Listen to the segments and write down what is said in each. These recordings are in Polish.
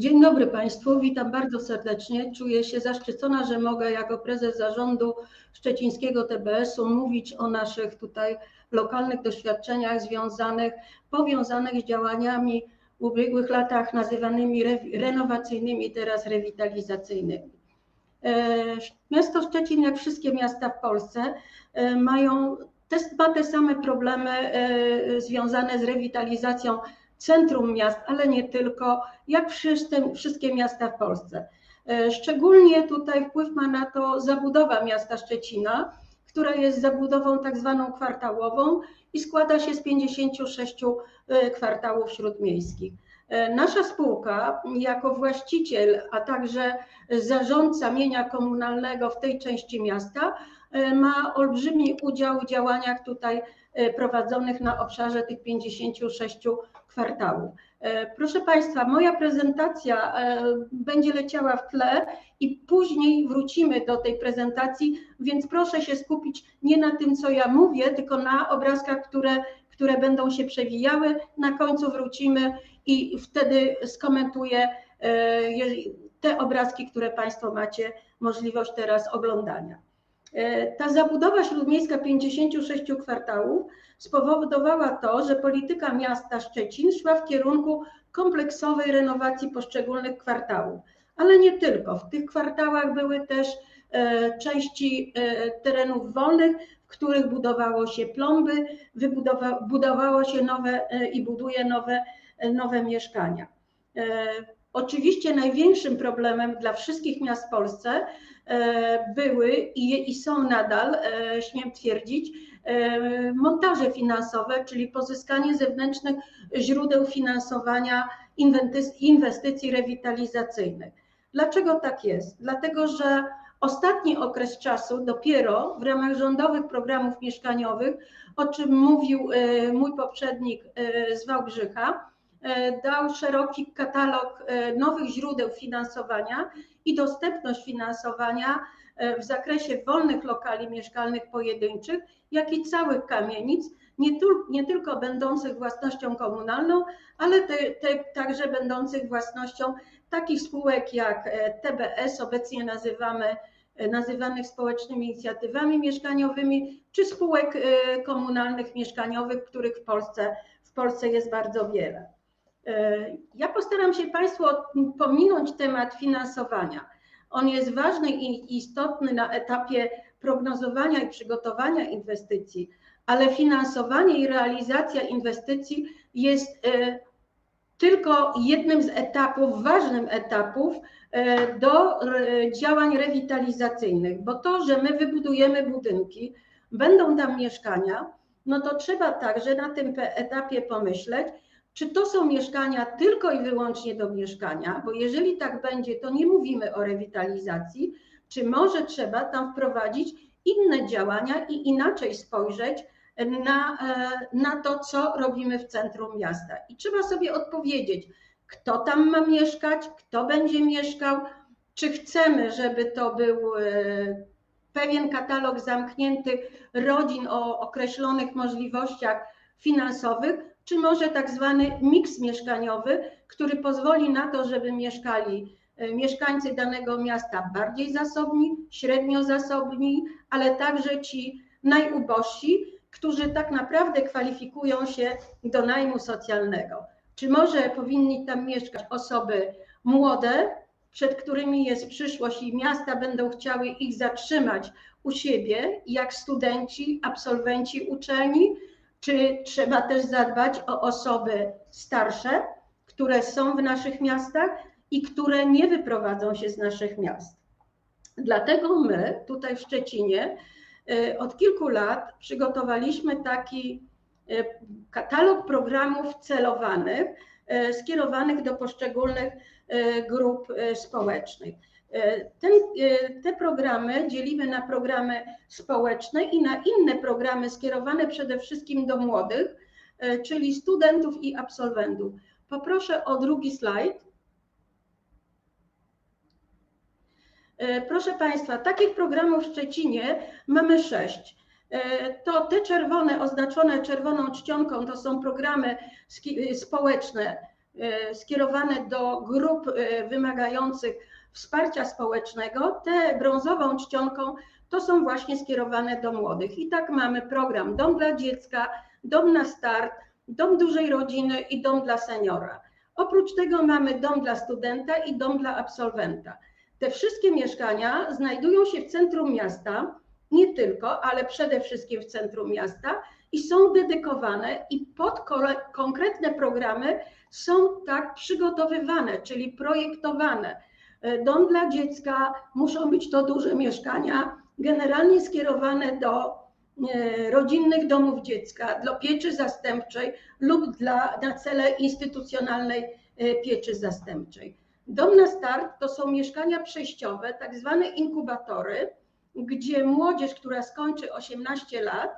Dzień dobry Państwu, witam bardzo serdecznie. Czuję się zaszczycona, że mogę jako prezes zarządu szczecińskiego TBS-u mówić o naszych tutaj lokalnych doświadczeniach związanych, powiązanych z działaniami w ubiegłych latach nazywanymi renowacyjnymi, teraz rewitalizacyjnymi. E, miasto Szczecin, jak wszystkie miasta w Polsce, e, mają te, ma te same problemy e, związane z rewitalizacją centrum miast, ale nie tylko, jak wszystkie, wszystkie miasta w Polsce. Szczególnie tutaj wpływ ma na to zabudowa miasta Szczecina, która jest zabudową tak zwaną kwartałową i składa się z 56 kwartałów śródmiejskich. E, nasza spółka, jako właściciel, a także zarządca mienia komunalnego w tej części miasta, e, ma olbrzymi udział w działaniach tutaj e, prowadzonych na obszarze tych 56 kwartałów. Proszę Państwa, moja prezentacja będzie leciała w tle i później wrócimy do tej prezentacji, więc proszę się skupić nie na tym, co ja mówię, tylko na obrazkach, które, które będą się przewijały. Na końcu wrócimy i wtedy skomentuję e, te obrazki, które Państwo macie możliwość teraz oglądania. E, ta zabudowa śródmiejska 56 kwartałów spowodowała to, że polityka miasta Szczecin szła w kierunku kompleksowej renowacji poszczególnych kwartałów. Ale nie tylko. W tych kwartałach były też e, części terenów wolnych, w których budowało się plomby, budowało się nowe i buduje nowe nowe mieszkania. E, oczywiście największym problemem dla wszystkich miast w Polsce e, były i, są nadal, e, śmiem twierdzić, montaże finansowe, czyli pozyskanie zewnętrznych źródeł finansowania inwestycji rewitalizacyjnych. Dlaczego tak jest? Dlatego, że ostatni okres czasu dopiero w ramach rządowych programów mieszkaniowych, o czym mówił mój poprzednik z Wałbrzycha, E, dał szeroki katalog e, nowych źródeł finansowania i dostępność finansowania e, w zakresie wolnych lokali mieszkalnych pojedynczych, jak i całych kamienic, nie, tu, nie tylko będących własnością komunalną, ale te, te, także będących własnością takich spółek jak TBS, obecnie nazywamy, nazywanych społecznymi inicjatywami mieszkaniowymi, czy spółek komunalnych mieszkaniowych, których w Polsce, w Polsce jest bardzo wiele. E, ja postaram się Państwu pominąć temat finansowania. On jest ważny i istotny na etapie prognozowania i przygotowania inwestycji, ale finansowanie i realizacja inwestycji jest e, tylko jednym z etapów, ważnym etapów e, do działań rewitalizacyjnych, bo to, że my wybudujemy budynki, będą tam mieszkania, no to trzeba także na tym etapie pomyśleć, czy to są mieszkania tylko i wyłącznie do mieszkania? Bo jeżeli tak będzie, to nie mówimy o rewitalizacji. Czy może trzeba tam wprowadzić inne działania i inaczej spojrzeć na, e, na to, co robimy w centrum miasta? I trzeba sobie odpowiedzieć, kto tam ma mieszkać, kto będzie mieszkał, czy chcemy, żeby to był e, pewien katalog zamkniętych rodzin o określonych możliwościach finansowych, czy może tak zwany miks mieszkaniowy, który pozwoli na to, żeby mieszkali e, mieszkańcy danego miasta bardziej zasobni, średnio zasobni, ale także ci najubożsi, którzy tak naprawdę kwalifikują się do najmu socjalnego. Czy może powinni tam mieszkać osoby młode, przed którymi jest przyszłość i miasta będą chciały ich zatrzymać u siebie, jak studenci, absolwenci uczelni, czy trzeba też zadbać o osoby starsze, które są w naszych miastach i które nie wyprowadzą się z naszych miast? Dlatego my tutaj w Szczecinie y, od kilku lat przygotowaliśmy taki y, katalog programów celowanych, y, skierowanych do poszczególnych grup społecznych. Ten, te programy dzielimy na programy społeczne i na inne programy skierowane przede wszystkim do młodych, czyli studentów i absolwentów. Poproszę o drugi slajd. Proszę Państwa, takich programów w Szczecinie mamy sześć. To te czerwone, oznaczone czerwoną czcionką, to są programy społeczne skierowane do grup wymagających wsparcia społecznego, te brązową czcionką to są właśnie skierowane do młodych. I tak mamy program Dom dla Dziecka, Dom na Start, Dom Dużej Rodziny i Dom dla Seniora. Oprócz tego mamy Dom dla Studenta i Dom dla Absolwenta. Te wszystkie mieszkania znajdują się w centrum miasta, nie tylko, ale przede wszystkim w centrum miasta i są dedykowane i pod konkretne programy są tak przygotowywane, czyli projektowane. Dom dla dziecka muszą być to duże mieszkania, generalnie skierowane do e, rodzinnych domów dziecka, dla pieczy zastępczej lub dla, na cele instytucjonalnej e, pieczy zastępczej. Dom na start to są mieszkania przejściowe, tak zwane inkubatory, gdzie młodzież, która skończy 18 lat,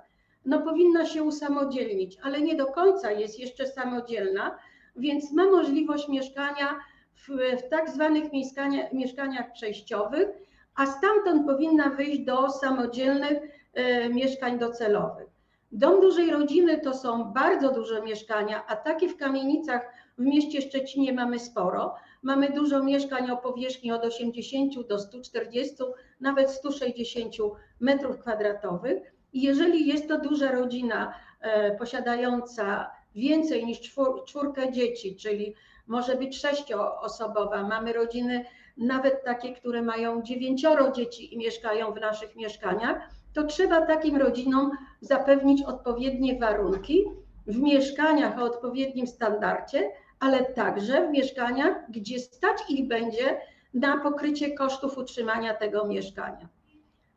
no powinna się usamodzielnić, ale nie do końca jest jeszcze samodzielna, więc ma możliwość mieszkania w, w tak zwanych mieszkania, mieszkaniach przejściowych, a stamtąd powinna wyjść do samodzielnych e, mieszkań docelowych. Dom dużej rodziny to są bardzo duże mieszkania, a takie w kamienicach w mieście Szczecinie mamy sporo. Mamy dużo mieszkań o powierzchni od 80 do 140, nawet 160 metrów kwadratowych. I jeżeli jest to duża rodzina e, posiadająca więcej niż czwór, czwórkę dzieci, czyli może być sześcioosobowa, mamy rodziny nawet takie, które mają dziewięcioro dzieci i mieszkają w naszych mieszkaniach, to trzeba takim rodzinom zapewnić odpowiednie warunki w mieszkaniach o odpowiednim standardzie, ale także w mieszkaniach, gdzie stać ich będzie na pokrycie kosztów utrzymania tego mieszkania.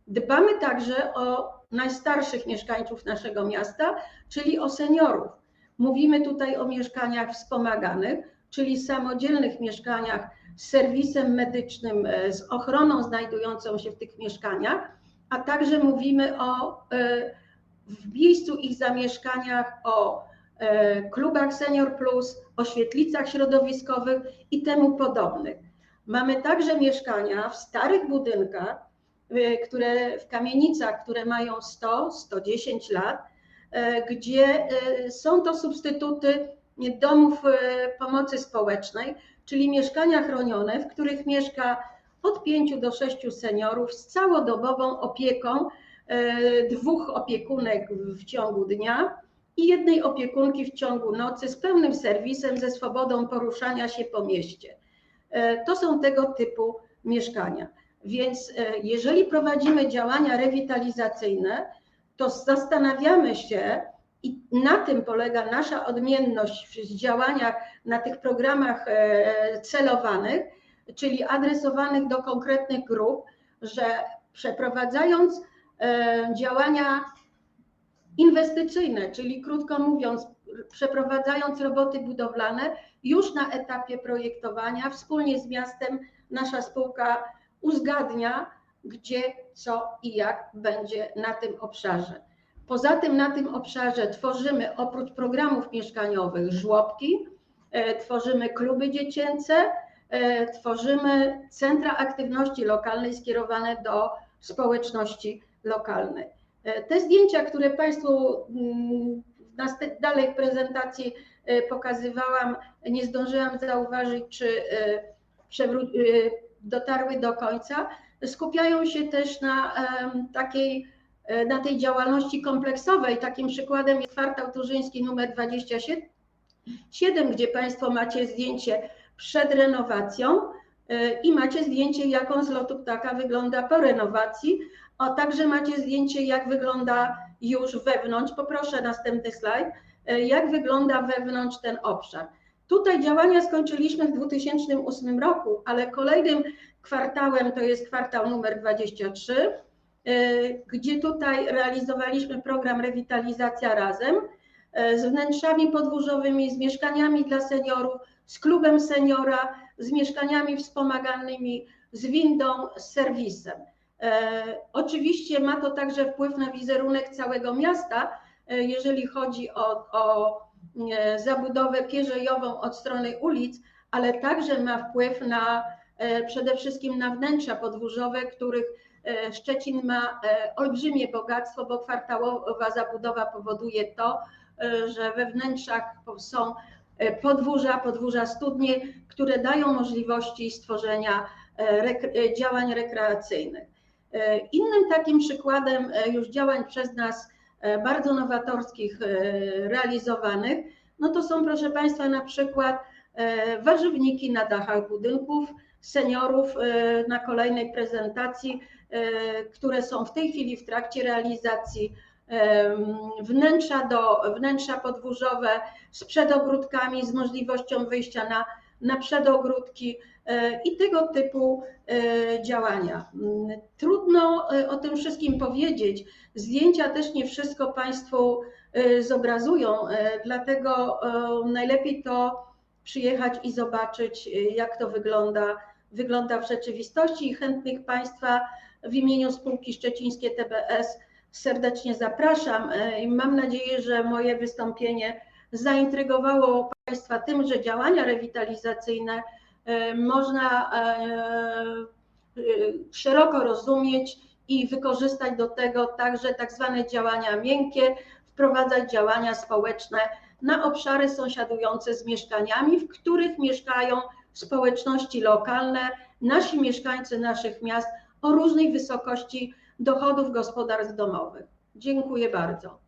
Dbamy także o najstarszych mieszkańców naszego miasta, czyli o seniorów. Mówimy tutaj o mieszkaniach wspomaganych, czyli samodzielnych mieszkaniach z serwisem medycznym, e, z ochroną znajdującą się w tych mieszkaniach, a także mówimy o e, w miejscu ich zamieszkaniach, o e, klubach Senior Plus, o świetlicach środowiskowych i temu podobnych. Mamy także mieszkania w starych budynkach, które w kamienicach, które mają 100, 110 lat, gdzie są to substytuty domów pomocy społecznej, czyli mieszkania chronione, w których mieszka od 5 do 6 seniorów z całodobową opieką e, dwóch opiekunek w ciągu dnia i jednej opiekunki w ciągu nocy z pełnym serwisem, ze swobodą poruszania się po mieście. E, to są tego typu mieszkania. Więc e, jeżeli prowadzimy działania rewitalizacyjne, to zastanawiamy się, i na tym polega nasza odmienność w działaniach na tych programach e, celowanych, czyli adresowanych do konkretnych grup, że przeprowadzając e, działania inwestycyjne, czyli krótko mówiąc, przeprowadzając roboty budowlane, już na etapie projektowania wspólnie z miastem nasza spółka uzgadnia, gdzie, co i jak będzie na tym obszarze. Poza tym na tym obszarze tworzymy oprócz programów mieszkaniowych żłobki, e, tworzymy kluby dziecięce, e, tworzymy centra aktywności lokalnej skierowane do społeczności lokalnej. E, te zdjęcia, które Państwu mm, dalej w prezentacji pokazywałam, nie zdążyłam zauważyć, czy dotarły do końca. Skupiają się też na takiej E, na tej działalności kompleksowej. Takim przykładem jest kwartał turzyński numer 27, gdzie Państwo macie zdjęcie przed renowacją e, i macie zdjęcie, jaką z lotu ptaka wygląda po renowacji, a także macie zdjęcie, jak wygląda już wewnątrz. Poproszę następny slajd. E, jak wygląda wewnątrz ten obszar. Tutaj działania skończyliśmy w 2008 roku, ale kolejnym kwartałem to jest kwartał numer 23 E, gdzie tutaj realizowaliśmy program Rewitalizacja Razem e, z wnętrzami podwórzowymi, z mieszkaniami dla seniorów, z klubem seniora, z mieszkaniami wspomaganymi, z windą, z serwisem. E, oczywiście ma to także wpływ na wizerunek całego miasta, jeżeli chodzi o, o zabudowę pierzejową od strony ulic, ale także ma wpływ na przede wszystkim na wnętrza podwórzowe, których E, Szczecin ma e, olbrzymie bogactwo, bo kwartałowa zabudowa powoduje to, e, że we wnętrzach są e, podwórza, podwórza studnie, które dają możliwości stworzenia e, e, działań rekreacyjnych. E, Innym takim przykładem e, już działań przez nas e, bardzo nowatorskich e, realizowanych, no to są proszę Państwa na przykład e, warzywniki na dachach budynków, seniorów e, na kolejnej prezentacji, e, które są w tej chwili w trakcie realizacji em, wnętrza, do, wnętrza podwórzowe z przedogródkami, z możliwością wyjścia na, na przedogródki e, i tego typu e, działania. Mm, Trudno e, o tym wszystkim powiedzieć. Zdjęcia też nie wszystko Państwu e, zobrazują, e, dlatego e, najlepiej to przyjechać i zobaczyć, e, jak to wygląda, wygląda w rzeczywistości i chętnych Państwa w imieniu spółki Szczecińskie TBS serdecznie zapraszam e, i mam nadzieję, że moje wystąpienie zaintrygowało Państwa tym, że działania rewitalizacyjne e, można e, szeroko rozumieć i wykorzystać do tego także tak zwane działania miękkie, wprowadzać działania społeczne na obszary sąsiadujące z mieszkaniami, w których mieszkają społeczności lokalne, nasi mieszkańcy naszych miast o różnej wysokości dochodów gospodarstw domowych. Dziękuję bardzo.